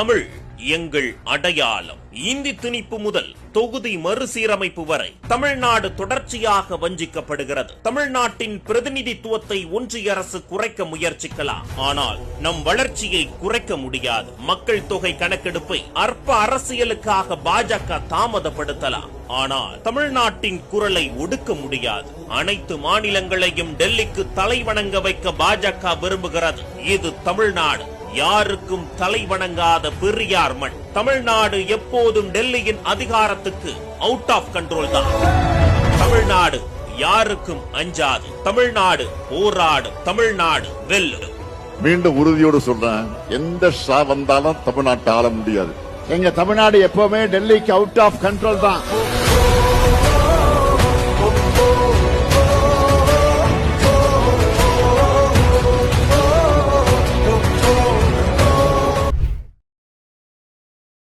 தமிழ் எங்கள் அடையாளம். இந்தி திணிப்பு முதல் தொகுதி மறுசீரமைப்பு வரை தமிழ்நாடு தொடர்ச்சியாக வஞ்சிக்கப்படுகிறது. தமிழ்நாட்டின் பிரதிநிதித்துவத்தை ஒன்றிய அரசு குறைக்க முயற்சிக்கலாம். ஆனால் நம் வளர்ச்சியை குறைக்க முடியாது. மக்கள் தொகை கணக்கெடுப்பை அற்ப அரசியலுக்காக பாஜக தாமதப்படுத்தலாம். ஆனால் தமிழ்நாட்டின் குரலை ஒடுக்க முடியாது. அனைத்து மாநிலங்களையும் டெல்லிக்கு தலைவணங்க வைக்க பாஜக விரும்புகிறது. இது தமிழ்நாடு. யாருக்கும் தலை வணங்காத பெரியார் மண். தமிழ்நாடு எப்போதும் டெல்லியின் அதிகாரத்துக்கு அவுட் ஆஃப் கண்ட்ரோல் தான். தமிழ்நாடு யாருக்கும் அஞ்சாது. தமிழ்நாடு போராடும். தமிழ்நாடு வெல்லும். மீண்டும் உறுதியோடு சொல்றேன். எந்த ஷா வந்தாலும் தமிழ்நாட்டை ஆள முடியாது. எங்க தமிழ்நாடு எப்பவுமே டெல்லிக்கு அவுட் ஆஃப் கண்ட்ரோல் தான்.